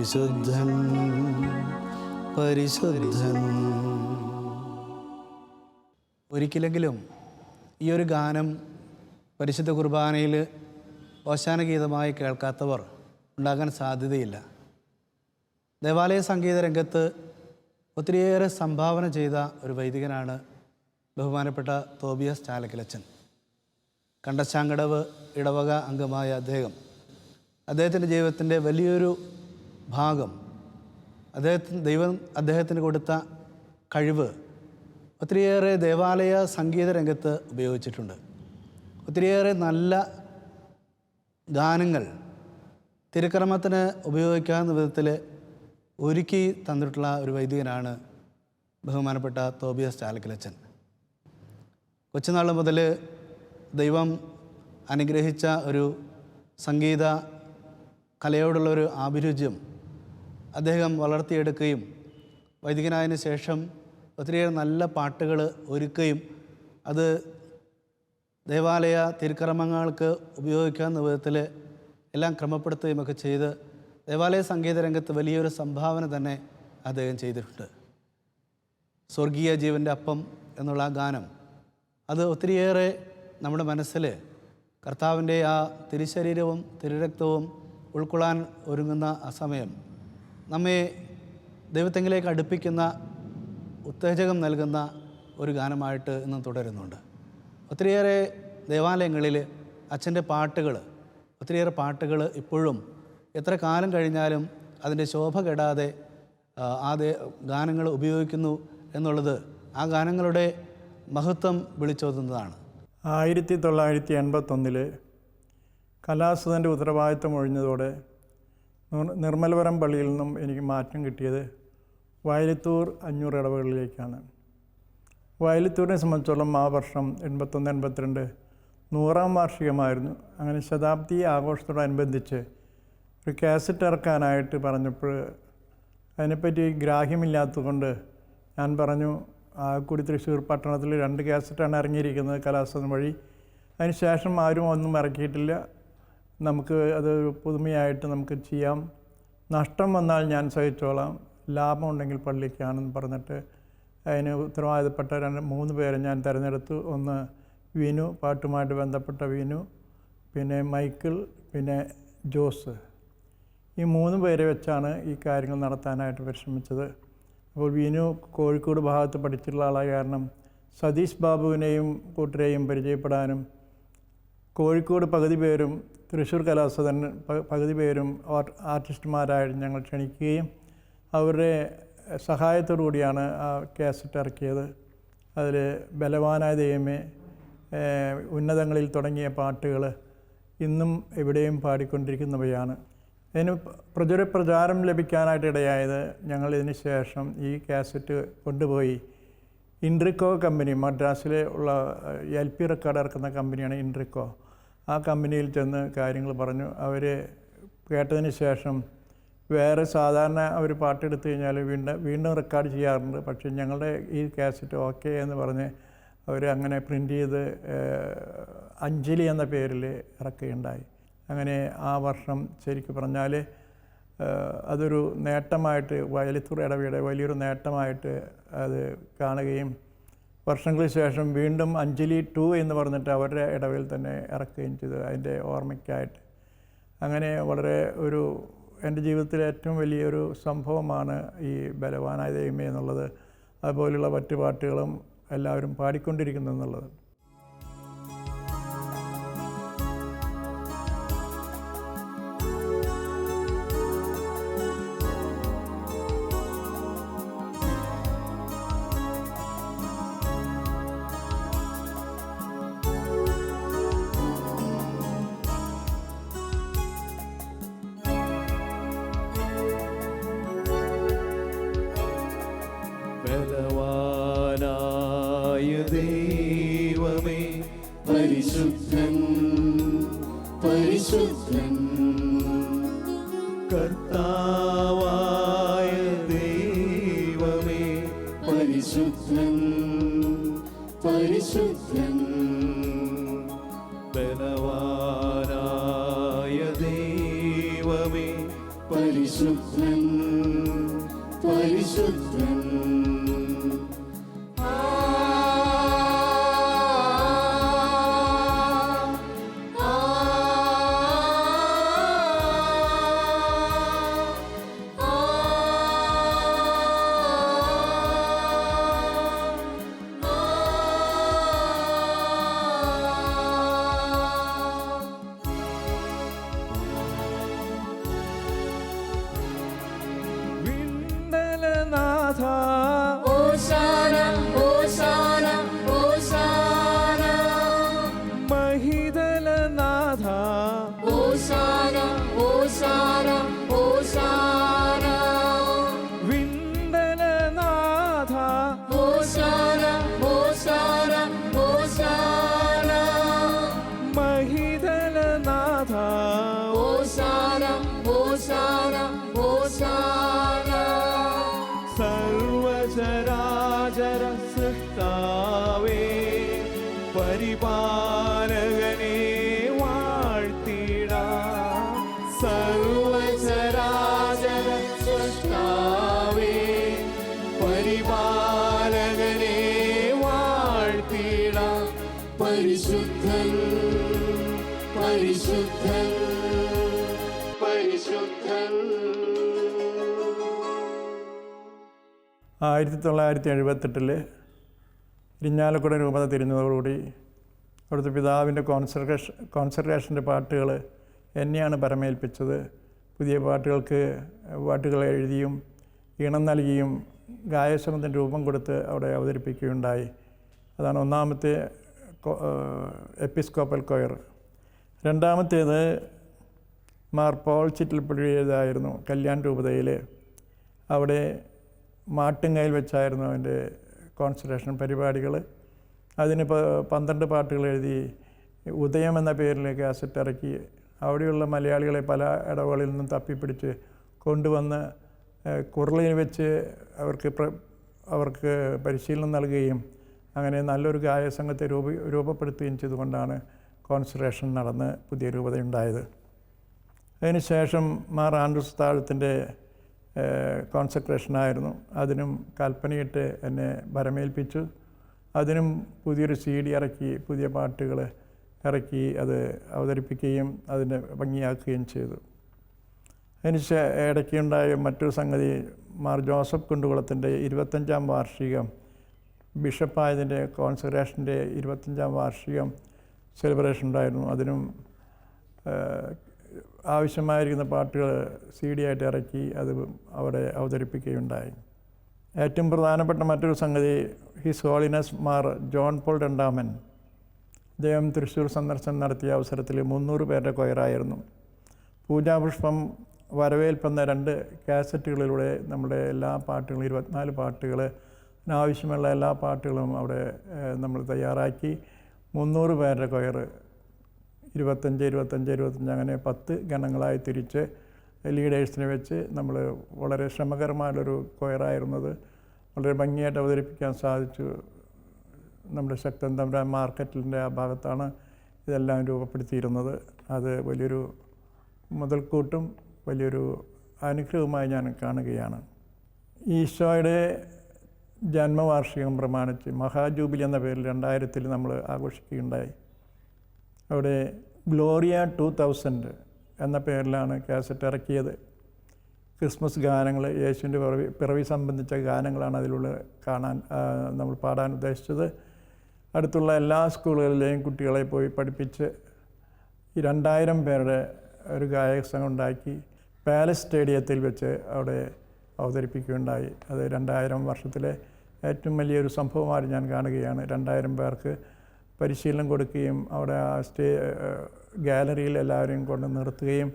പരിശുദ്ധൻ പരിശുദ്ധൻ. ഒരിക്കലെങ്കിലും ഈ ഒരു ഗാനം പരിശുദ്ധ കുർബാനയിൽ ഓശാനഗീതമായി കേൾക്കാത്തവർ ഉണ്ടാകാൻ സാധ്യതയില്ല. ദേവാലയ സംഗീത രംഗത്ത് ഒത്തിരിയേറെ സംഭാവന ചെയ്ത ഒരു വൈദികനാണ് ബഹുമാനപ്പെട്ട തോബിയസ് ചാലക്കിലച്ചൻ. കണ്ടശാങ്കടവ് ഇടവക അംഗമായ അദ്ദേഹം. അദ്ദേഹത്തിന്റെ ജീവിതത്തിന്റെ വലിയൊരു ഭാഗം. അദ്ദേഹത്തിന് ദൈവം അദ്ദേഹത്തിന് കൊടുത്ത കഴിവ് ഒത്തിരിയേറെ ദേവാലയ സംഗീത രംഗത്ത് ഉപയോഗിച്ചിട്ടുണ്ട്. ഒത്തിരിയേറെ നല്ല ഗാനങ്ങൾ തിരുക്രമത്തിന് ഉപയോഗിക്കാവുന്ന വിധത്തിൽ ഒരുക്കി തന്നിട്ടുള്ള ഒരു വൈദികനാണ് ബഹുമാനപ്പെട്ട തോബിയസ് ചാലക്കിലച്ചൻ. കൊച്ചുനാൾ മുതൽ ദൈവം അനുഗ്രഹിച്ച ഒരു സംഗീത കലയോടുള്ള ഒരു ആഭിരുചിയും അദ്ദേഹം വളർത്തിയെടുക്കുകയും വൈദികനായതിനു ശേഷം ഒത്തിരിയേറെ നല്ല പാട്ടുകൾ ഒരുക്കുകയും അത് ദേവാലയ തിരുക്കർമ്മങ്ങൾക്ക് ഉപയോഗിക്കാവുന്ന വിധത്തിൽ എല്ലാം ക്രമപ്പെടുത്തുകയും ഒക്കെ ചെയ്ത് ദേവാലയ സംഗീത രംഗത്ത് വലിയൊരു സംഭാവന തന്നെ അദ്ദേഹം ചെയ്തിട്ടുണ്ട്. സ്വർഗീയ ജീവന്റെ അപ്പം എന്നുള്ള ആ ഗാനം അത് ഒത്തിരിയേറെ നമ്മുടെ മനസ്സിൽ കർത്താവിന്റെ ആ തിരുശരീരവും തിരുരക്തവും ഉൾക്കൊള്ളാൻ ഒരുങ്ങുന്ന ആ സമയം നമ്മെ ദൈവത്തെങ്കിലേക്ക് അടുപ്പിക്കുന്ന ഉത്തേജകം നൽകുന്ന ഒരു ഗാനമായിട്ട് ഇന്ന് തുടരുന്നുണ്ട്. ഒത്തിരിയേറെ ദേവാലയങ്ങളിൽ അച്ഛന്റെ പാട്ടുകൾ ഒത്തിരിയേറെ പാട്ടുകൾ ഇപ്പോഴും എത്ര കാലം കഴിഞ്ഞാലും അതിന്റെ ശോഭ കെടാതെ ആ, ഗാനങ്ങൾ ഉപയോഗിക്കുന്നു എന്നുള്ളത് ആ ഗാനങ്ങളുടെ മഹത്വം വിളിച്ചോതുന്നതാണ്. ആയിരത്തി തൊള്ളായിരത്തി എൺപത്തൊന്നിൽ കലാസുധന്റെ ഉത്തരവാദിത്വം ഒഴിഞ്ഞതോടെ നിർമ്മലപുരം പള്ളിയിൽ നിന്നും എനിക്ക് മാറ്റം കിട്ടിയത് വയലത്തൂർ അഞ്ഞൂറ് ഇടവകളിലേക്കാണ്. വയലത്തൂരിനെ സംബന്ധിച്ചോളം ആ വർഷം എൺപത്തൊന്ന് എൺപത്തിരണ്ട് നൂറാം വാർഷികമായിരുന്നു. അങ്ങനെ ശതാബ്ദി ആഘോഷത്തോടനുബന്ധിച്ച് ഒരു കാസറ്റ് ഇറക്കാനായിട്ട് പറഞ്ഞപ്പോൾ അതിനെപ്പറ്റി ഗ്രാഹ്യമില്ലാത്തതുകൊണ്ട് ഞാൻ പറഞ്ഞു ആകൂടി തൃശ്ശൂർ പട്ടണത്തിൽ രണ്ട് കാസറ്റാണ് ഇറങ്ങിയിരിക്കുന്നത് കലാസനം വഴി. അതിന് ശേഷം ആരും ഒന്നും ഇറക്കിയിട്ടില്ല. നമുക്ക് അത് പുതുമയായിട്ട് നമുക്ക് ചെയ്യാം. നഷ്ടം വന്നാൽ ഞാൻ സഹിച്ചോളാം. ലാഭം ഉണ്ടെങ്കിൽ പള്ളിക്കാണെന്ന് പറഞ്ഞിട്ട് അതിന് ഉത്തരവാദിത്തപ്പെട്ട രണ്ട് മൂന്ന് പേരെ ഞാൻ തിരഞ്ഞെടുത്തു. ഒന്ന് വിനു പാട്ടുമായിട്ട് ബന്ധപ്പെട്ട വിനു പിന്നെ മൈക്കിൾ പിന്നെ ജോസ്. ഈ മൂന്ന് പേരെ വെച്ചാണ് ഈ കാര്യങ്ങൾ നടത്താനായിട്ട് പരിശ്രമിച്ചത്. അപ്പോൾ വിനു കോഴിക്കോട് ഭാഗത്ത് പഠിച്ചിട്ടുള്ള ആളായ കാരണം സതീഷ് ബാബുവിനെയും കൂട്ടരെയും പരിചയപ്പെടാനും കോഴിക്കോട് പകുതി പേരും തൃശ്ശൂർ കലാസദൻ പകുതി പേരും ആർ- ആർട്ടിസ്റ്റുമാരായിട്ട് ഞങ്ങൾ ക്ഷണിക്കുകയും അവരുടെ സഹായത്തോടു കൂടിയാണ് ആ കാസറ്റ് ഇറക്കിയത്. അതിൽ ബലവാനായ ദൈവമേ ഉന്നതങ്ങളിൽ തുടങ്ങിയ പാട്ടുകൾ ഇന്നും എവിടെയും പാടിക്കൊണ്ടിരിക്കുന്നവയാണ്. ഇതിന് പ്രചുര പ്രചാരം ലഭിക്കാനായിട്ട് ഇടയായത് ഞങ്ങൾ ഇതിന് ശേഷം ഈ കാസറ്റ് കൊണ്ടുപോയി. ഇൻട്രിക്കോ കമ്പനി മദ്രാസിലെ ഉള്ള എൽ പി റെക്കോർഡ് ഇറക്കുന്ന കമ്പനിയാണ് ഇൻട്രിക്കോ. ആ കമ്പനിയിൽ ചെന്ന് കാര്യങ്ങൾ പറഞ്ഞു. അവർ കേട്ടതിന് ശേഷം വേറെ സാധാരണ അവർ പാട്ടെടുത്തു കഴിഞ്ഞാൽ വീണ്ടും വീണ്ടും റെക്കോർഡ് ചെയ്യാറുണ്ട്. പക്ഷേ ഞങ്ങളുടെ ഈ കാസറ്റ് ഓക്കെ എന്ന് പറഞ്ഞ് അവർ അങ്ങനെ പ്രിന്റ് ചെയ്ത് അഞ്ജലി എന്ന പേരിൽ ഇറക്കുകയുണ്ടായി. അങ്ങനെ ആ വർഷം ശരിക്കും പറഞ്ഞാൽ അതൊരു നേട്ടമായിട്ട് വയലത്തൂർ ഇടവയുടെ വലിയൊരു നേട്ടമായിട്ട് അത് കാണുകയും വർഷങ്ങൾക്ക് ശേഷം വീണ്ടും അഞ്ജലി ടു എന്ന് പറഞ്ഞിട്ട് അവരുടെ ഇടവിൽ തന്നെ ഇറക്കുകയും ചെയ്തു. അതിന്റെ ഓർമ്മയ്ക്കായിട്ട്. അങ്ങനെ വളരെ ഒരു എന്റെ ജീവിതത്തിലെ ഏറ്റവും വലിയൊരു സംഭവമാണ് ഈ ബലവാനായ ദൈവമേ എന്നുള്ളത്. അതുപോലെയുള്ള മറ്റു പാട്ടുകളും എല്ലാവരും പാടിക്കൊണ്ടിരിക്കുന്നു എന്നുള്ളത് ും. ബലവാനായ ദൈവമേ പരിശുദ്ധ time. ആയിരത്തി തൊള്ളായിരത്തി എഴുപത്തെട്ടിൽ ഇരിഞ്ഞാലക്കുട രൂപത തിരിഞ്ഞതോടുകൂടി അവിടുത്തെ പിതാവിന്റെ കോൺസെൻട്രേഷൻ കോൺസെൻട്രേഷന്റെ പാട്ടുകൾ എന്നെയാണ് പരമേൽപ്പിച്ചത്. പുതിയ പാട്ടുകൾക്ക് പാട്ടുകൾ എഴുതിയും ഈണം നൽകിയും ഗായശ്രമത്തിന്റെ രൂപം കൊടുത്ത് അവിടെ അവതരിപ്പിക്കുകയുണ്ടായി. അതാണ് ഒന്നാമത്തെ എപ്പിസ്കോപ്പൽ കൊയർ. രണ്ടാമത്തേത് മാർ പോൾ ചിറ്റിൽപ്പുഴയുടേതായിരുന്നു കല്യാൺ രൂപതയിൽ. അവിടെ മാട്ടുങ്കയിൽ വെച്ചായിരുന്നു അവന്റെ കോൺസെൻട്രേഷൻ പരിപാടികൾ അതിന് പന്ത്രണ്ട് പാട്ടുകൾ എഴുതി ഉദയം എന്ന പേരിൽ അസറ്റ് ഇറക്കി. അവിടെയുള്ള മലയാളികളെ പല ഇടവുകളിൽ നിന്നും തപ്പിപ്പിടിച്ച് കൊണ്ടുവന്ന് കുരളിൽ വെച്ച് അവർക്ക് അവർക്ക് പരിശീലനം നൽകുകയും അങ്ങനെ നല്ലൊരു ഗായ സംഘത്തെ രൂപ രൂപപ്പെടുത്തുകയും ചെയ്തുകൊണ്ടാണ് കോൺസെൻട്രേഷൻ നടന്ന് പുതിയ രൂപതയുണ്ടായത്. അതിനുശേഷം മാർ ആൻഡ്രൂസ് താഴത്തിന്റെ കോൺസെൻട്രേഷനായിരുന്നു അതിനും കൽപ്പനയിട്ട് എന്നെ ഭരമേൽപ്പിച്ചു. അതിനും പുതിയൊരു സി ഡി ഇറക്കി പുതിയ പാട്ടുകൾ ഇറക്കി അത് അവതരിപ്പിക്കുകയും അതിനെ ഭംഗിയാക്കുകയും ചെയ്തു. അതിന് ഇടയ്ക്കുണ്ടായ മറ്റൊരു സംഗതി മാർ ജോസഫ് കുണ്ടുകുളത്തിന്റെ ഇരുപത്തഞ്ചാം വാർഷികം ബിഷപ്പായതിന്റെ കോൺസെൻട്രേഷന്റെ ഇരുപത്തഞ്ചാം വാർഷികം സെലിബ്രേഷൻ ഉണ്ടായിരുന്നു. അതിനും ആവശ്യമായിരിക്കുന്ന പാട്ടുകൾ സി ഡി ആയിട്ട് ഇറക്കി അത് അവിടെ അവതരിപ്പിക്കുകയുണ്ടായി. ഏറ്റവും പ്രധാനപ്പെട്ട മറ്റൊരു സംഗതി His Holiness Mar John Paul രണ്ടാമൻ. അദ്ദേഹം തൃശ്ശൂർ സന്ദർശനം നടത്തിയ അവസരത്തിൽ മുന്നൂറ് പേരുടെ കൊയറായിരുന്നു. പൂജാപുഷ്പം വരവേൽപ്പെന്ന രണ്ട് കാസറ്റുകളിലൂടെ നമ്മുടെ എല്ലാ പാട്ടുകളും ഇരുപത്തിനാല് പാട്ടുകൾ ആവശ്യമുള്ള എല്ലാ പാട്ടുകളും അവിടെ നമ്മൾ തയ്യാറാക്കി. മുന്നൂറ് പേരുടെ കൊയർ ഇരുപത്തഞ്ച് ഇരുപത്തഞ്ച് ഇരുപത്തഞ്ച് അങ്ങനെ പത്ത് ഗണങ്ങളായി തിരിച്ച് ലീഡേഴ്സിനെ വെച്ച് നമ്മൾ വളരെ ശ്രമകരമായൊരു കൊയറായിരുന്നത്. വളരെ ഭംഗിയായിട്ട് അവതരിപ്പിക്കാൻ സാധിച്ചു. നമ്മുടെ ശക്തൻ തമ്പുരാൻ മാർക്കറ്റിന്റെ ആ ഭാഗത്താണ് ഇതെല്ലാം രൂപപ്പെടുത്തിയിരുന്നത്. അത് വലിയൊരു മുതൽക്കൂട്ടും വലിയൊരു അനുഗ്രഹവുമായി ഞാൻ കാണുകയാണ്. ഈശോയുടെ ജന്മവാർഷികം പ്രമാണിച്ച് മഹാജൂബിലി എന്ന പേരിൽ രണ്ടായിരത്തിൽ നമ്മൾ ആഘോഷിക്കുകയുണ്ടായി. അവിടെ ഗ്ലോറിയ ടു തൗസൻഡ് എന്ന പേരിലാണ് കാസറ്റ് ഇറക്കിയത്. ക്രിസ്മസ് ഗാനങ്ങൾ യേശുവിന്റെ പിറവി പിറവി സംബന്ധിച്ച ഗാനങ്ങളാണ് അതിലുള്ള കാണാൻ നമ്മൾ പാടാൻ ഉദ്ദേശിച്ചത്. അടുത്തുള്ള എല്ലാ സ്കൂളുകളിലെയും കുട്ടികളെ പോയി പഠിപ്പിച്ച് ഈ രണ്ടായിരം പേരുടെ ഒരു ഗായക സംഘം ഉണ്ടാക്കി പാലസ് സ്റ്റേഡിയത്തിൽ വെച്ച് അവിടെ അവതരിപ്പിക്കുകയുണ്ടായി. അത് രണ്ടായിരം വർഷത്തിലെ ഏറ്റവും വലിയൊരു സംഭവമായി ഞാൻ കാണുകയാണ്. രണ്ടായിരം പേർക്ക് പരിശീലനം കൊടുക്കുകയും അവിടെ ആ സ്റ്റേ ഗാലറിയിൽ എല്ലാവരെയും കൊണ്ട് നിർത്തുകയും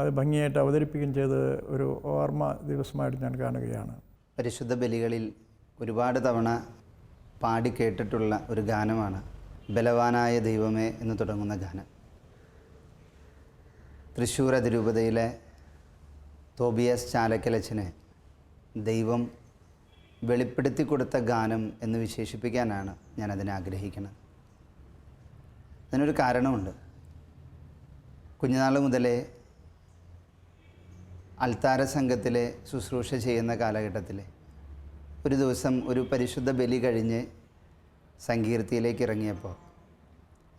അത് ഭംഗിയായിട്ട് അവതരിപ്പിക്കുകയും ചെയ്ത് ഒരു ഓർമ്മ ദിവസമായിട്ട് ഞാൻ കാണുകയാണ്. പരിശുദ്ധ ബലികളിൽ ഒരുപാട് തവണ പാടി കേട്ടിട്ടുള്ള ഒരു ഗാനമാണ് ബലവാനായ ദൈവമേ എന്ന് തുടങ്ങുന്ന ഗാനം. തൃശ്ശൂർ അതിരൂപതയിലെ തോബിയസ് ചാലക്കലച്ചനെ ദൈവം വെളിപ്പെടുത്തി കൊടുത്ത ഗാനം എന്ന് വിശേഷിപ്പിക്കാനാണ് ഞാൻ അതിനെ ആഗ്രഹിക്കുന്നത്. അതിനൊരു കാരണമുണ്ട്. കുഞ്ഞുനാൾ മുതലേ അൽത്താര സംഘത്തിലെ ശുശ്രൂഷ ചെയ്യുന്ന കാലഘട്ടത്തിൽ ഒരു ദിവസം ഒരു പരിശുദ്ധ ബലി കഴിഞ്ഞ് സങ്കീർത്തിയിലേക്ക് ഇറങ്ങിയപ്പോൾ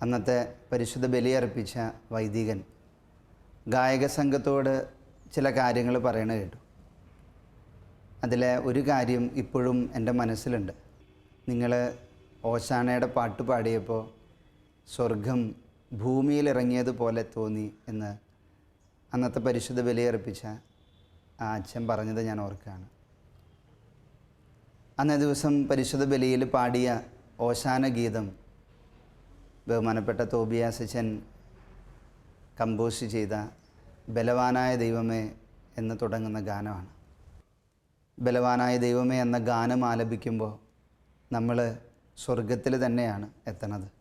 അന്നത്തെ പരിശുദ്ധ ബലി അർപ്പിച്ച വൈദികൻ ഗായക സംഘത്തോട് ചില കാര്യങ്ങൾ പറയണ കേട്ടു. അതിലെ ഒരു കാര്യം ഇപ്പോഴും എന്റെ മനസ്സിലുണ്ട്. നിങ്ങൾ ഓശാനയുടെ പാട്ട് പാടിയപ്പോൾ സ്വർഗം ഭൂമിയിലിറങ്ങിയതുപോലെ തോന്നി എന്ന് അന്നത്തെ പരിശുദ്ധ ബലിയർപ്പിച്ച ആ അച്ഛൻ പറഞ്ഞത് ഞാൻ ഓർക്കുകയാണ്. അന്നേ ദിവസം പരിശുദ്ധ ബലിയിൽ പാടിയ ഓശാന ഗീതം ബഹുമാനപ്പെട്ട തോബിയാസച്ചൻ കമ്പോസ് ചെയ്ത ബലവാനായ ദൈവമേ എന്ന് തുടങ്ങുന്ന ഗാനമാണ്. ബലവാനായ ദൈവമേ എന്ന ഗാനം ആലപിക്കുമ്പോൾ നമ്മൾ സ്വർഗത്തിൽ തന്നെയാണ് എത്തണത്.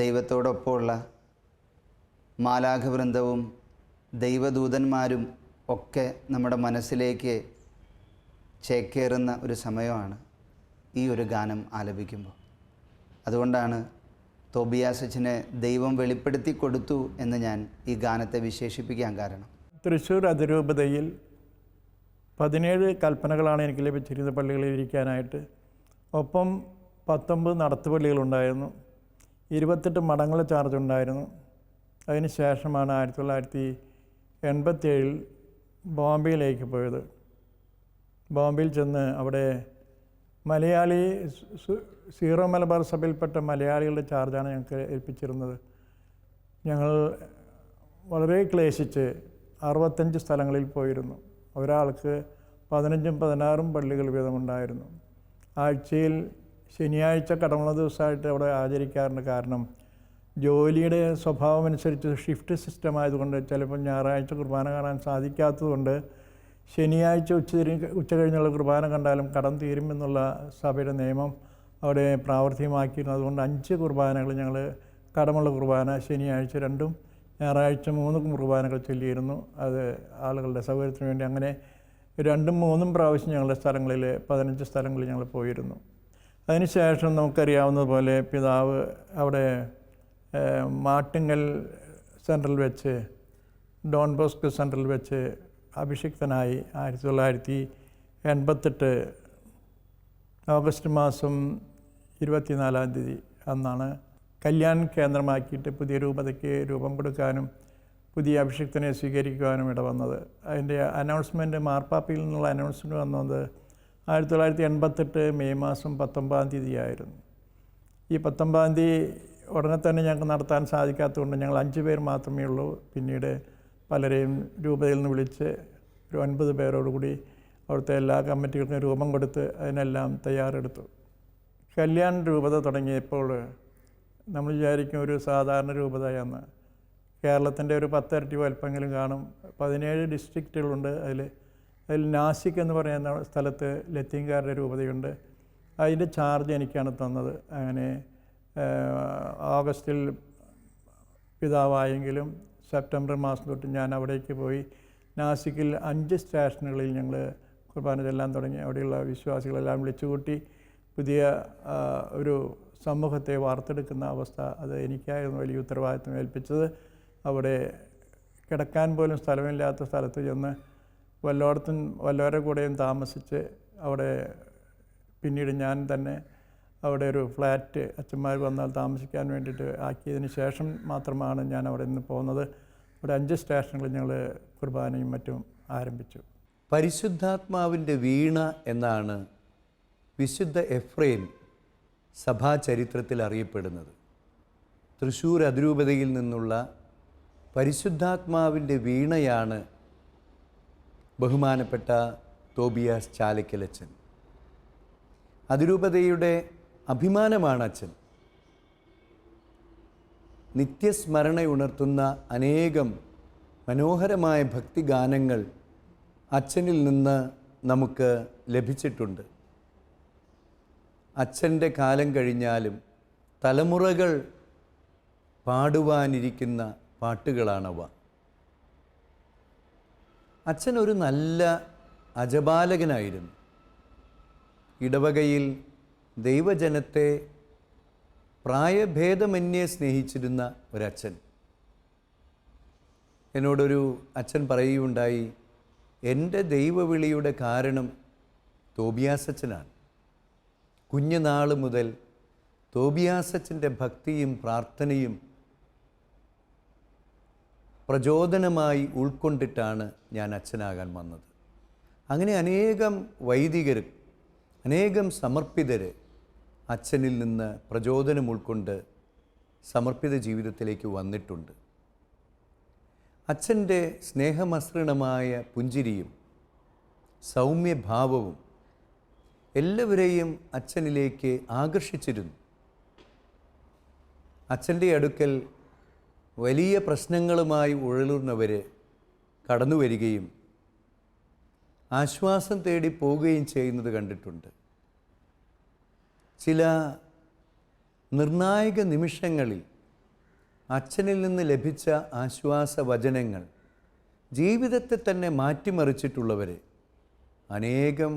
ദൈവത്തോടൊപ്പമുള്ള മാലാഘവൃന്ദവും ദൈവദൂതന്മാരും ഒക്കെ നമ്മുടെ മനസ്സിലേക്ക് ചേക്കേറുന്ന ഒരു സമയമാണ് ഈ ഒരു ഗാനം ആലപിക്കുമ്പോൾ. അതുകൊണ്ടാണ് തോബിയാസച്ചിനെ ദൈവം വെളിപ്പെടുത്തി കൊടുത്തു എന്ന് ഞാൻ ഈ ഗാനത്തെ വിശേഷിപ്പിക്കാൻ കാരണം. തൃശ്ശൂർ അതിരൂപതയിൽ പതിനേഴ് കൽപ്പനകളാണ് എനിക്ക് ലഭിച്ചിരുന്ന പള്ളികളിൽ ഇരിക്കാനായിട്ട്. ഒപ്പം പത്തൊമ്പത് നടത്തുപള്ളികളുണ്ടായിരുന്നു. ഇരുപത്തെട്ട് മടങ്ങൾ ചാർജ് ഉണ്ടായിരുന്നു. അതിന് ശേഷമാണ് ആയിരത്തി തൊള്ളായിരത്തി എൺപത്തിയേഴിൽ ബോംബെയിലേക്ക് പോയത്. ബോംബെയിൽ ചെന്ന് അവിടെ മലയാളി സീറോ മലബാർ സഭയിൽപ്പെട്ട മലയാളികളുടെ ചാർജാണ് ഞങ്ങൾക്ക് ഏൽപ്പിച്ചിരുന്നത്. ഞങ്ങൾ വളരെ ക്ലേശിച്ച് അറുപത്തഞ്ച് സ്ഥലങ്ങളിൽ പോയിരുന്നു. ഒരാൾക്ക് പതിനഞ്ചും പതിനാറും പള്ളികൾ വീതമുണ്ടായിരുന്നു. ആഴ്ചയിൽ ശനിയാഴ്ച കടമുള്ള ദിവസമായിട്ട് അവിടെ ആചരിക്കാറുണ്ട്. കാരണം ജോലിയുടെ സ്വഭാവം അനുസരിച്ച് ഷിഫ്റ്റ് സിസ്റ്റം ആയതുകൊണ്ട് ചിലപ്പോൾ ഞായറാഴ്ച കുർബാന കാണാൻ സാധിക്കാത്തതുകൊണ്ട് ശനിയാഴ്ച ഉച്ച ഉച്ച കഴിഞ്ഞുള്ള കുർബാന കണ്ടാലും കടം തീരുമെന്നുള്ള സഭയുടെ നിയമം അവിടെ പ്രാവർത്തികമാക്കിയിരുന്നു. അതുകൊണ്ട് അഞ്ച് കുർബാനകൾ ഞങ്ങൾ കടമുള്ള കുർബാന ശനിയാഴ്ച രണ്ടും ഞായറാഴ്ച മൂന്ന് കുർബാനകൾ ചൊല്ലിയിരുന്നു. അത് ആളുകളുടെ സൗകര്യത്തിന് വേണ്ടി അങ്ങനെ രണ്ടും മൂന്നും പ്രാവശ്യം ഞങ്ങളുടെ സ്ഥലങ്ങളിൽ പതിനഞ്ച് സ്ഥലങ്ങളിൽ ഞങ്ങൾ പോയിരുന്നു. അതിനുശേഷം നമുക്കറിയാവുന്നതുപോലെ പിതാവ് അവിടെ മാട്ടിങ്ങൽ സെൻട്രൽ വെച്ച് ഡോൺ ബോസ്കോ സെൻട്രൽ വെച്ച് അഭിഷിക്തനായി ആയിരത്തി തൊള്ളായിരത്തി എൺപത്തെട്ട് ഓഗസ്റ്റ് മാസം ഇരുപത്തിനാലാം തീയതി അന്നാണ് കല്യാൺ കേന്ദ്രമാക്കിയിട്ട് പുതിയ രൂപതയ്ക്ക് രൂപം കൊടുക്കാനും പുതിയ അഭിഷിക്തനെ സ്വീകരിക്കുവാനും ഇടവന്നത്. അതിന്റെ അനൗൺസ്മെന്റ് മാർപ്പാപ്പിയിൽ നിന്നുള്ള അനൗൺസ്മെന്റ് വന്നത് ആയിരത്തി തൊള്ളായിരത്തി എൺപത്തെട്ട് മെയ് മാസം പത്തൊമ്പതാം തീയതിയായിരുന്നു. ഈ പത്തൊമ്പതാം തീയതി ഉടനെ തന്നെ ഞങ്ങൾക്ക് നടത്താൻ സാധിക്കാത്തതുകൊണ്ട് ഞങ്ങൾ അഞ്ച് പേർ മാത്രമേ ഉള്ളൂ. പിന്നീട് പലരെയും രൂപതയിൽ നിന്ന് വിളിച്ച് ഒരു ഒൻപത് പേരോടുകൂടി അവിടുത്തെ എല്ലാ കമ്മിറ്റികൾക്കും രൂപം കൊടുത്ത് അതിനെല്ലാം തയ്യാറെടുത്തു. കല്യാൺ രൂപത തുടങ്ങിയപ്പോൾ നമ്മൾ വിചാരിക്കും ഒരു സാധാരണ രൂപതയാണ് കേരളത്തിന്റെ ഒരു പത്തരട്ടി വലിപ്പങ്ങളും കാണും. പതിനേഴ് ഡിസ്ട്രിക്റ്റുകളുണ്ട് അതിൽ. അതിൽ നാസിക് എന്ന് പറയുന്ന സ്ഥലത്ത് ലത്തീൻകാരുടെ രൂപതയുണ്ട്. അതിന്റെ ചാർജ് എനിക്കാണ് തന്നത്. അങ്ങനെ ഓഗസ്റ്റിൽ പിതാവായെങ്കിലും സെപ്റ്റംബർ മാസം തൊട്ട് ഞാൻ അവിടേക്ക് പോയി. നാസിക്കിൽ അഞ്ച് സ്റ്റേഷനുകളിൽ ഞങ്ങൾ കുർബാന ചെല്ലാൻ തുടങ്ങി. അവിടെയുള്ള വിശ്വാസികളെല്ലാം വിളിച്ചുകൂട്ടി. പുതിയ ഒരു സമൂഹത്തെ വാർത്തെടുക്കുന്ന അവസ്ഥ അത് എനിക്കായിരുന്നു വലിയ ഉത്തരവാദിത്വം ഏൽപ്പിച്ചത്. അവിടെ കിടക്കാൻ പോലും സ്ഥലമില്ലാത്ത സ്ഥലത്ത് ചെന്ന് വല്ലോടത്തും വല്ലവരെ കൂടെയും താമസിച്ച് അവിടെ പിന്നീട് ഞാൻ തന്നെ അവിടെ ഒരു ഫ്ലാറ്റ് അച്ഛന്മാർ വന്നാൽ താമസിക്കാൻ വേണ്ടിയിട്ട് ആക്കിയതിന് ശേഷം മാത്രമാണ് ഞാൻ അവിടെ നിന്ന് പോകുന്നത്. അവിടെ അഞ്ച് സ്റ്റേഷനുകളിൽ ഞങ്ങൾ കുർബാനയും മറ്റും ആരംഭിച്ചു. പരിശുദ്ധാത്മാവിന്റെ വീണ എന്നാണ് വിശുദ്ധ എഫ്രൈം സഭാചരിത്രത്തിൽ അറിയപ്പെടുന്നത്. തൃശ്ശൂർ അതിരൂപതയിൽ നിന്നുള്ള പരിശുദ്ധാത്മാവിന്റെ വീണയാണ് ബഹുമാനപ്പെട്ട തോബിയാസ് ചാലക്കലച്ചൻ. അതിരൂപതയുടെ അഭിമാനമാണ് അച്ഛൻ. നിത്യസ്മരണയുണർത്തുന്ന അനേകം മനോഹരമായ ഭക്തിഗാനങ്ങൾ അച്ഛനിൽ നിന്ന് നമുക്ക് ലഭിച്ചിട്ടുണ്ട്. അച്ഛന്റെ കാലം കഴിഞ്ഞാലും തലമുറകൾ പാടുവാനിരിക്കുന്ന പാട്ടുകളാണവ. അച്ഛൻ ഒരു നല്ല അജപാലകനായിരുന്നു. ഇടവകയിൽ ദൈവജനത്തെ പ്രായഭേദമന്യേ സ്നേഹിച്ചിരുന്ന ഒരച്ഛൻ. എന്നോടൊരു അച്ഛൻ പറയുകയുണ്ടായി എന്റെ ദൈവവിളിയുടെ കാരണം തോബിയാസച്ചനാണ്. കുഞ്ഞുനാൾ മുതൽ തോബിയാസച്ചന്റെ ഭക്തിയും പ്രാർത്ഥനയും പ്രചോദനമായി ഉൾക്കൊണ്ടിട്ടാണ് ഞാൻ അച്ഛനാകാൻ വന്നത്. അങ്ങനെ അനേകം വൈദികർ അനേകം സമർപ്പിതർ അച്ഛനിൽ നിന്ന് പ്രചോദനം ഉൾക്കൊണ്ട് സമർപ്പിത ജീവിതത്തിലേക്ക് വന്നിട്ടുണ്ട്. അച്ഛന്റെ സ്നേഹമസൃണമായ പുഞ്ചിരിയും സൗമ്യഭാവവും എല്ലാവരെയും അച്ഛനിലേക്ക് ആകർഷിച്ചിരുന്നു. അച്ഛന്റെ അടുക്കൽ വലിയ പ്രശ്നങ്ങളുമായി ഉഴലുന്നവർ കടന്നു വരികയും ആശ്വാസം തേടി പോവുകയും ചെയ്യുന്നത് കണ്ടിട്ടുണ്ട്. ചില നിർണായക നിമിഷങ്ങളിൽ അച്ഛനിൽ നിന്ന് ലഭിച്ച ആശ്വാസ വചനങ്ങൾ ജീവിതത്തെ തന്നെ മാറ്റിമറിച്ചിട്ടുള്ളവർ അനേകം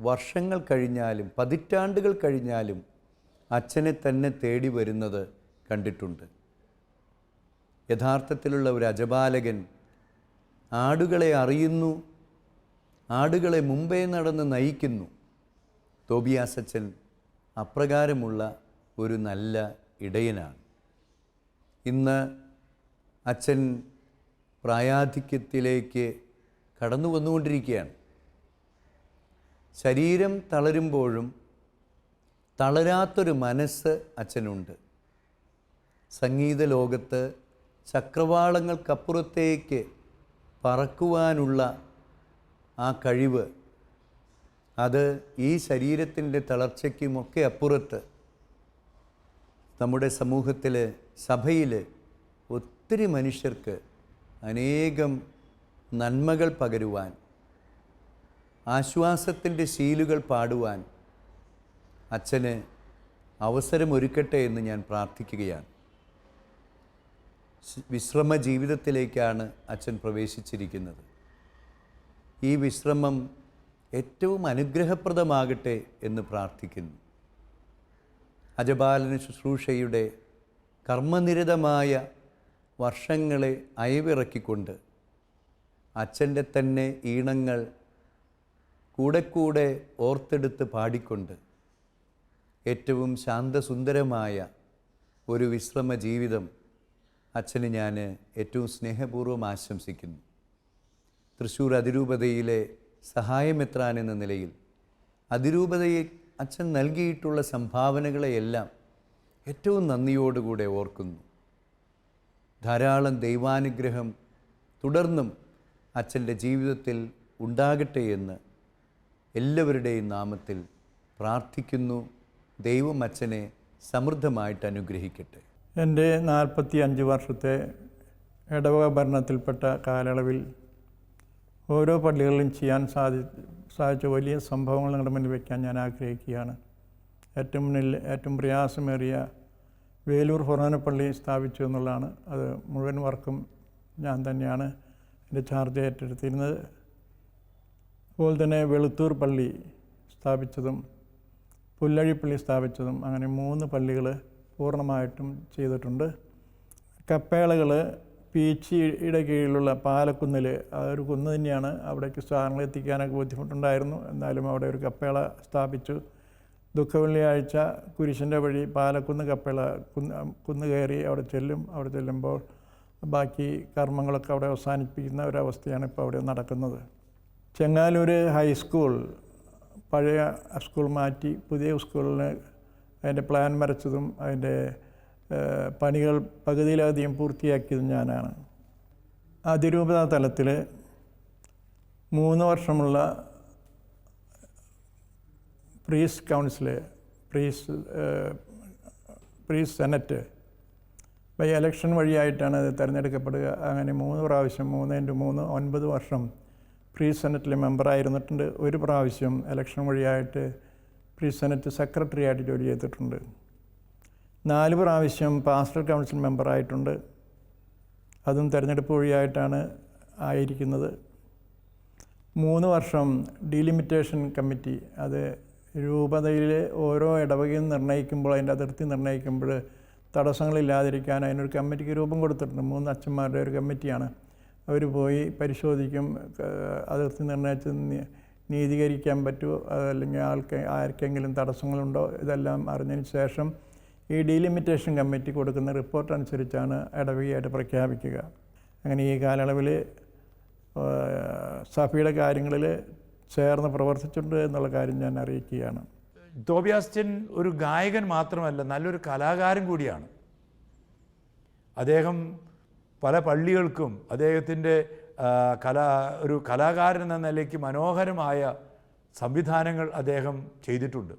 വർഷങ്ങൾ കഴിഞ്ഞാലും പതിറ്റാണ്ടുകൾ കഴിഞ്ഞാലും അച്ഛനെ തന്നെ തേടി വരുന്നത് കണ്ടിട്ടുണ്ട്. യഥാർത്ഥത്തിലുള്ള ഒരു അജപാലകൻ ആടുകളെ അറിയുന്നു ആടുകളെ മുമ്പേ നടന്ന് നയിക്കുന്നു. തോബിയാസച്ചൻ അപ്രകാരമുള്ള ഒരു നല്ല ഇടയനാണ്. ഇന്ന് അച്ഛൻ പ്രായാധിക്യത്തിലേക്ക് കടന്നു വന്നുകൊണ്ടിരിക്കുകയാണ്. ശരീരം തളരുമ്പോഴും തളരാത്തൊരു മനസ്സ് അച്ഛനുണ്ട്. സംഗീത ലോകത്ത് ചക്രവാളങ്ങൾക്കപ്പുറത്തേക്ക് പറക്കുവാനുള്ള ആ കഴിവ് അത് ഈ ശരീരത്തിന്റെ തളർച്ചയ്ക്കുമൊക്കെ അപ്പുറത്ത് നമ്മുടെ സമൂഹത്തിൽ സഭയിൽ ഒത്തിരി മനുഷ്യർക്ക് അനേകം നന്മകൾ പകരുവാൻ ആശ്വാസത്തിന്റെ ശീലുകൾ പാടുവാൻ അച്ഛന് അവസരമൊരുക്കട്ടെ എന്ന് ഞാൻ പ്രാർത്ഥിക്കുകയാണ്. വിശ്രമ ജീവിതത്തിലേക്കാണ് അച്ഛൻ പ്രവേശിച്ചിരിക്കുന്നത്. ഈ വിശ്രമം ഏറ്റവും അനുഗ്രഹപ്രദമാകട്ടെ എന്ന് പ്രാർത്ഥിക്കുന്നു. അജപാലന ശുശ്രൂഷയുടെ കർമ്മനിരതമായ വർഷങ്ങളെ അയവിറക്കിക്കൊണ്ട് അച്ഛന്റെ തന്നെ ഈണങ്ങൾ കൂടെ കൂടെ ഓർത്തെടുത്ത് പാടിക്കൊണ്ട് ഏറ്റവും ശാന്തസുന്ദരമായ ഒരു വിശ്രമ ജീവിതം അച്ഛന് ഞാൻ ഏറ്റവും സ്നേഹപൂർവം ആശംസിക്കുന്നു. തൃശ്ശൂർ അതിരൂപതയിലെ സഹായമെത്രാൻ എന്ന നിലയിൽ അതിരൂപതയെ അച്ഛൻ നൽകിയിട്ടുള്ള സംഭാവനകളെയെല്ലാം ഏറ്റവും നന്ദിയോടുകൂടെ ഓർക്കുന്നു. ധാരാളം ദൈവാനുഗ്രഹം തുടർന്നും അച്ഛന്റെ ജീവിതത്തിൽ ഉണ്ടാകട്ടെ എന്ന് എല്ലാവരുടെയും നാമത്തിൽ പ്രാർത്ഥിക്കുന്നു. ദൈവം അച്ഛനെ സമൃദ്ധമായിട്ട് അനുഗ്രഹിക്കട്ടെ. എന്റെ നാൽപ്പത്തി അഞ്ച് വർഷത്തെ ഇടവക ഭരണത്തിൽപ്പെട്ട കാലയളവിൽ ഓരോ പള്ളികളിലും ചെയ്യാൻ സാധി സാധിച്ച വലിയ സംഭവങ്ങൾ നിങ്ങളുടെ മുന്നിൽ വയ്ക്കാൻ ഞാൻ ആഗ്രഹിക്കുകയാണ്. ഏറ്റവും മുന്നിൽ ഏറ്റവും പ്രയാസമേറിയ വേലൂർ ഫൊറാന പള്ളി സ്ഥാപിച്ചു എന്നുള്ളതാണ്. അത് മുഴുവൻ വർക്കും ഞാൻ തന്നെയാണ് എന്റെ ചാർജ് ഏറ്റെടുത്തിരുന്നത്. അതുപോലെ തന്നെ വെളുത്തൂർ പള്ളി സ്ഥാപിച്ചതും പുല്ലഴിപ്പള്ളി സ്ഥാപിച്ചതും അങ്ങനെ മൂന്ന് പള്ളികൾ പൂർണമായിട്ടും ചെയ്തിട്ടുണ്ട്. കപ്പേളകൾ പീച്ചിയുടെ കീഴിലുള്ള പാലക്കുന്നിൽ ഒരു കുന്ന് തന്നെയാണ് അവിടേക്ക് സാധനങ്ങൾ എത്തിക്കാനൊക്കെ ബുദ്ധിമുട്ടുണ്ടായിരുന്നു. എന്നാലും അവിടെ ഒരു കപ്പേള സ്ഥാപിച്ചു. ദുഃഖവെള്ളിയാഴ്ച കുരിശിന്റെ വഴി പാലക്കുന്ന് കപ്പേള കുന്ന് കുന്ന് കയറി അവിടെ ചെല്ലും. അവിടെ ചെല്ലുമ്പോൾ ബാക്കി കർമ്മങ്ങളൊക്കെ അവിടെ അവസാനിപ്പിക്കുന്ന ഒരവസ്ഥയാണ് ഇപ്പോൾ അവിടെ നടക്കുന്നത്. ചെങ്ങാലൂർ ഹൈസ്കൂൾ പഴയ സ്കൂൾ മാറ്റി പുതിയ സ്കൂളിന് അതിന്റെ പ്ലാൻ വരച്ചതും അതിന്റെ പണികൾ പകുതിയിലധികം പൂർത്തിയാക്കിയതും ഞാനാണ്. അതിരൂപത തലത്തിൽ മൂന്ന് വർഷമുള്ള priest council priest priest senate by election വഴിയായിട്ടാണ് അത് തിരഞ്ഞെടുക്കപ്പെടുക. അങ്ങനെ മൂന്ന് പ്രാവശ്യം മൂന്ന് ഇന്റു മൂന്ന് ഒൻപത് വർഷം പ്രീ സെനറ്റിലെ മെമ്പറായിരുന്നിട്ടുണ്ട് ഒരു പ്രാവശ്യം എലക്ഷൻ വഴിയായിട്ട് പ്രീ സെനറ്റ് സെക്രട്ടറി ആയിട്ട് ജോലി ചെയ്തിട്ടുണ്ട്. നാല് പ്രാവശ്യം പാസ്റ്റർ കൗൺസിൽ മെമ്പറായിട്ടുണ്ട് അതും തിരഞ്ഞെടുപ്പ് വഴിയായിട്ടാണ് ആയിരിക്കുന്നത്. മൂന്ന് വർഷം ഡീലിമിറ്റേഷൻ കമ്മിറ്റി അത് രൂപതയിൽ ഓരോ ഇടവകയും നിർണയിക്കുമ്പോൾ അതിന്റെ അതിർത്തി നിർണയിക്കുമ്പോൾ തടസ്സങ്ങളില്ലാതിരിക്കാൻ അതിനൊരു കമ്മിറ്റിക്ക് രൂപം കൊടുത്തിട്ടുണ്ട്. മൂന്ന് അച്ഛന്മാരുടെ ഒരു കമ്മിറ്റിയാണ്. അവർ പോയി പരിശോധിക്കും അതിർത്തി നിർണയിച്ച് നീതീകരിക്കാൻ പറ്റുമോ? അല്ലെങ്കിൽ ആൾക്ക് ആർക്കെങ്കിലും തടസ്സങ്ങളുണ്ടോ? ഇതെല്ലാം അറിഞ്ഞതിന് ശേഷം ഈ ഡീലിമിറ്റേഷൻ കമ്മിറ്റി കൊടുക്കുന്ന റിപ്പോർട്ട് അനുസരിച്ചാണ് ഇടവകയായിട്ട് പ്രഖ്യാപിക്കുക. അങ്ങനെ ഈ കാലയളവിൽ സഭയുടെ കാര്യങ്ങളിൽ ചേർന്ന് പ്രവർത്തിച്ചിട്ടുണ്ട് എന്നുള്ള കാര്യം ഞാൻ അറിയിക്കുകയാണ്. തോബിയാസ്റ്റൻ ഒരു ഗായകൻ മാത്രമല്ല നല്ലൊരു കലാകാരൻ കൂടിയാണ്. അദ്ദേഹം പല പള്ളികൾക്കും അദ്ദേഹത്തിന്റെ കലാ ഒരു കലാകാരൻ എന്ന നിലയ്ക്ക് മനോഹരമായ സംവിധാനങ്ങൾ അദ്ദേഹം ചെയ്തിട്ടുണ്ട്.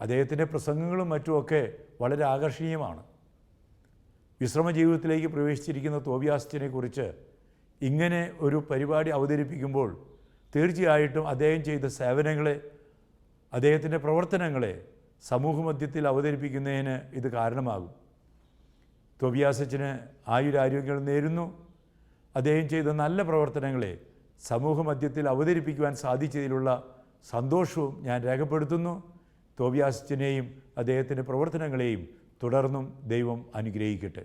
അദ്ദേഹത്തിന്റെ പ്രസംഗങ്ങളും മറ്റുമൊക്കെ വളരെ ആകർഷണീയമാണ്. വിശ്രമ ജീവിതത്തിലേക്ക് പ്രവേശിച്ചിരിക്കുന്ന തോബിയാസ്റ്റിനെ കുറിച്ച് ഇങ്ങനെ ഒരു പരിപാടി അവതരിപ്പിക്കുമ്പോൾ തീർച്ചയായിട്ടും അദ്ദേഹം ചെയ്ത സേവനങ്ങളെ അദ്ദേഹത്തിന്റെ പ്രവർത്തനങ്ങളെ സമൂഹമധ്യത്തിൽ അവതരിപ്പിക്കുന്നതിന് ഇത് കാരണമാകും. തോബിയാസച്ചിന് ആയുരാരോഗ്യങ്ങൾ നേരുന്നു. അദ്ദേഹം ചെയ്ത നല്ല പ്രവർത്തനങ്ങളെ സമൂഹമധ്യത്തിൽ അവതരിപ്പിക്കുവാൻ സാധിച്ചതിലുള്ള സന്തോഷവും ഞാൻ രേഖപ്പെടുത്തുന്നു. തോബിയാസിനെയും അദ്ദേഹത്തിന്റെ പ്രവർത്തനങ്ങളെയും തുടർന്നും ദൈവം അനുഗ്രഹിക്കട്ടെ.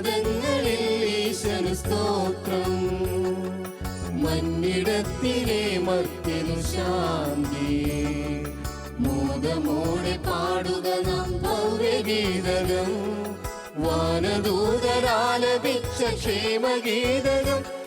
ഉന്നതങ്ങളിൽ ഈശ്വര സ്തോത്രം. മന്നിടത്തിലെ മർത്തിനു ശാന്തി. മോദമോടെ പാടുക നാം ഭവ്യഗീതകം വാനദൂതരാലപിച്ച ക്ഷേമഗീതകം.